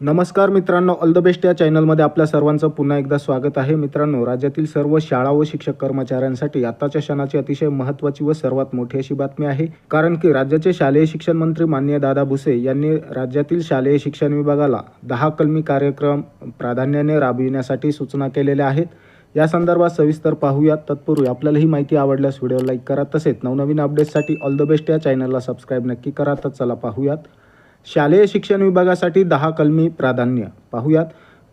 नमस्कार मित्रांनो all the best या चॅनलमध्ये आपल्या सर्वांचं पुन्हा एकदा स्वागत आहे. मित्रांनो राज्यातील सर्व शाळा व शिक्षक कर्मचाऱ्यांसाठी आताच्या क्षणाची अतिशय महत्त्वाची व सर्वात मोठी अशी बातमी आहे. कारण की राज्याचे शालेय शिक्षण मंत्री मान्य दादा भुसे यांनी राज्यातील शालेय शिक्षण विभागाला दहा कलमी कार्यक्रम प्राधान्याने राबविण्यासाठी सूचना केलेल्या आहेत. या संदर्भात सविस्तर पाहूयात. तत्पूर्वी आपल्याला ही माहिती आवडल्यास व्हिडिओ लाईक करा. तसेच नवनवीन अपडेट्ससाठी ऑल द बेस्ट या चॅनलला सबस्क्राईब नक्की करा. तर चला पाहूयात. शालेय शिक्षण विभागासाठी दहा कलमी प्राधान्य. पाहूयात.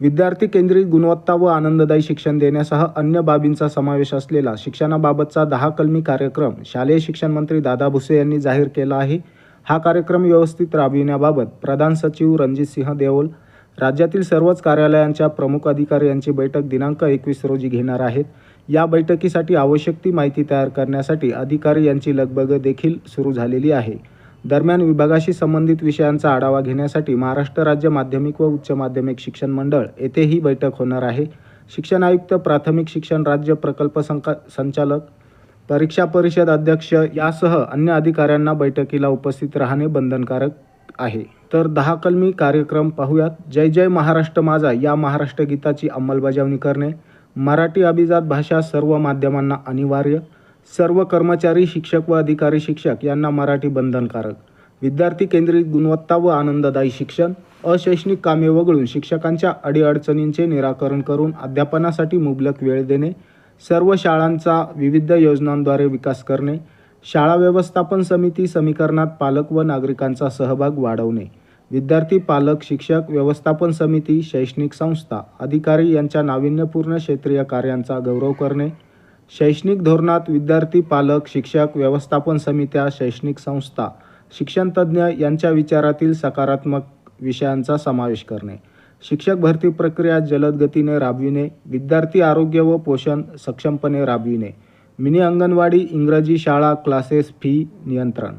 विद्यार्थी केंद्रित गुणवत्ता व आनंददायी शिक्षण देण्यासह अन्य बाबींचा समावेश असलेला शिक्षणाबाबतचा दहा कलमी कार्यक्रम शालेय शिक्षण मंत्री दादा भुसे यांनी जाहीर केला आहे. हा कार्यक्रम व्यवस्थित राबविण्याबाबत प्रधान सचिव रणजित सिंह देओल राज्यातील सर्वच कार्यालयांच्या प्रमुख अधिकारी यांची बैठक दिनांक एकवीस रोजी घेणार आहेत. या बैठकीसाठी आवश्यक ती माहिती तयार करण्यासाठी अधिकारी यांची लगबग देखील सुरू झालेली आहे. दरम्यान विभागाशी संबंधित विषयांचा आढावा घेण्यासाठी महाराष्ट्र राज्य माध्यमिक व उच्च माध्यमिक शिक्षण मंडळ येथे ही बैठक होणार आहे. शिक्षण आयुक्त प्राथमिक शिक्षण राज्य प्रकल्प संका संचालक परीक्षा परिषद अध्यक्ष यासह अन्य अधिकाऱ्यांना बैठकीला उपस्थित राहणे बंधनकारक आहे. तर दहा कलमी कार्यक्रम पाहूयात. जय जय महाराष्ट्र माझा या महाराष्ट्र गीताची अंमलबजावणी करणे. मराठी अभिजात भाषा सर्व माध्यमांना अनिवार्य. सर्व कर्मचारी शिक्षक व अधिकारी शिक्षक यांना मराठी बंधनकारक. विद्यार्थी केंद्रित गुणवत्ता व आनंददायी शिक्षण अशैक्षणिक कामे वगळून शिक्षकांच्या अडीअडचणींचे निराकरण करून अध्यापनासाठी मुबलक वेळ देणे सर्व शाळांचा विविध योजनांद्वारे विकास करणे शाळा व्यवस्थापन समिती समीकरणात पालक व नागरिकांचा सहभाग वाढवणे विद्यार्थी पालक शिक्षक व्यवस्थापन समिती शैक्षणिक संस्था अधिकारी यांच्या नाविन्यपूर्ण क्षेत्रीय कार्यांचा गौरव करणे शैक्षणिक धोरणात विद्यार्थी पालक शिक्षक व्यवस्थापन समित्या शैक्षणिक संस्था शिक्षणतज्ज्ञ यांच्या विचारातील सकारात्मक विषयांचा समावेश करणे शिक्षक भरती प्रक्रिया जलद गतीने राबविणे विद्यार्थी आरोग्य व पोषण सक्षमपणे राबविणे मिनी अंगणवाडी इंग्रजी शाळा क्लासेस फी नियंत्रण.